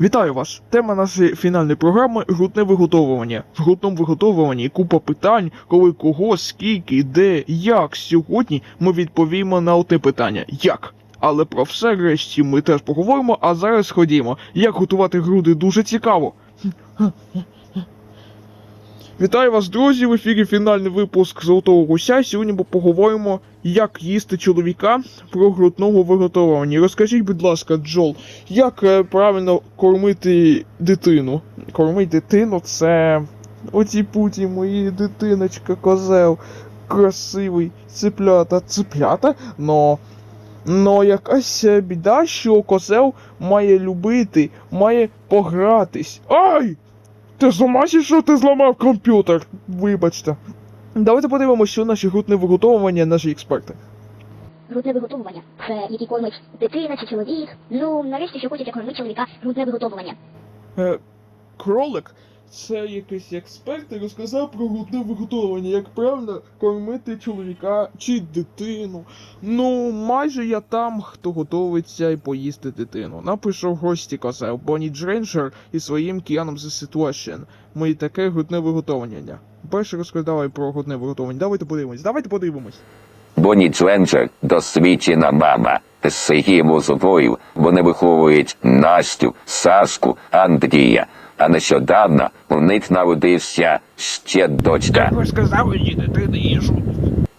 Вітаю вас! Тема нашої фінальної програми грудне виготовлення. В грудному виготовленні купа питань, коли кого, скільки, де, як. Сьогодні ми відповімо на одне питання як. Але про все решті ми теж поговоримо, а зараз ходімо. Як готувати груди дуже цікаво. Вітаю вас, друзі! В ефірі фінальний випуск Золотого Гуся. Сьогодні ми поговоримо, як їсти чоловіка про грудного виготовлення. Розкажіть, будь ласка, Джол, як е, правильно кормити дитину? Кормити дитину це. Оці путі, мої дитиночка, козел, красивий, цеплята, цеплята, но. Но якась е, біда, що козел має любити, має погратись. Ай! Ти зумасі, що ти зламав комп'ютер? Вибачте. Давайте подивимося, що наші грудне виготовування, наші експерти. Грудне виготовлення. Це який кормить дитина чи чоловік. Ну, нарешті, що хочуть кормити чоловіка грудне виготовлення. Е, кролик це якийсь експерт і розказав про грудне виготовлення, як правильно кормити чоловіка чи дитину. Ну, майже я там, хто готовиться і поїсти дитину. Напишу в гості козел Бонні Джренджер і своїм Кіаном The Situation. Ми таке грудне виготовлення. Перше розповідали про грудне виготовлення. Давайте подивимось. Давайте подивимось. Бонні Джленджер досвідчена мама. З її мозовою вони виховують Настю, Сашку, Андрія. А нещодавно у них народився ще дочка. ви сказали, їй дитини їжу.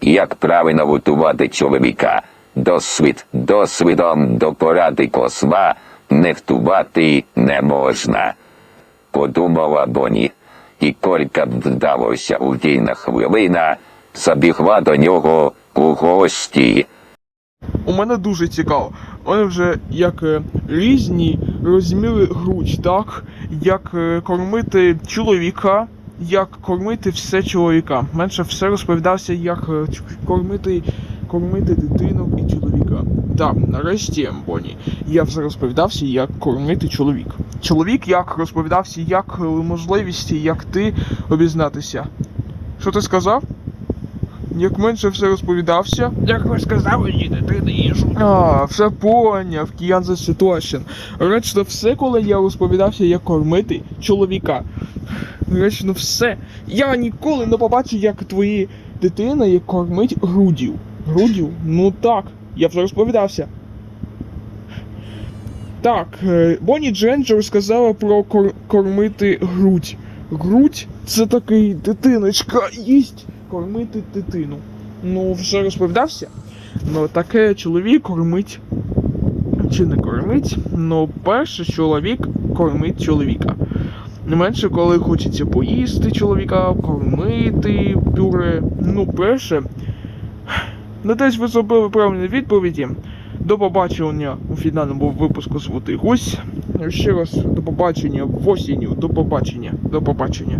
Як правильно готувати чоловіка? Досвід досвідом до поради козла нехтувати не можна. Подумала Боні, і колька вдалося у вільна хвилина, забігла до нього у гості. У мене дуже цікаво. Мене вже як е, різні розміри грудь, так? Як е, кормити чоловіка, як кормити все чоловіка. Менше все розповідався, як е, кормити, кормити дитину і чоловіка. Так, нарешті, Боні, я вже розповідався, як кормити чоловік. Чоловік як розповідався, як можливості, як ти обізнатися. Що ти сказав? Як менше все розповідався. Як ви сказали, їй дитини їжу. А, все поняв, Кіян за Situation. Речно все, коли я розповідався, як кормити чоловіка. Речно все. Я ніколи не побачив, як твої дитина як кормить грудів. Грудів? Ну так, я вже розповідався. Так, е, Бонні Дженджер сказала про кор- кормити грудь. Грудь це такий дитиночка їсть кормити дитину. Ну, вже розповідався. Ну, таке чоловік кормить. Чи не кормить? Ну, перше, чоловік кормить чоловіка. Не менше, коли хочеться поїсти чоловіка, кормити пюре. Ну, перше. Надеюсь, ви зробили правильні відповіді. До побачення у фінальному випуску «Золотий гусь». Ще раз до побачення в осінню. До побачення. До побачення.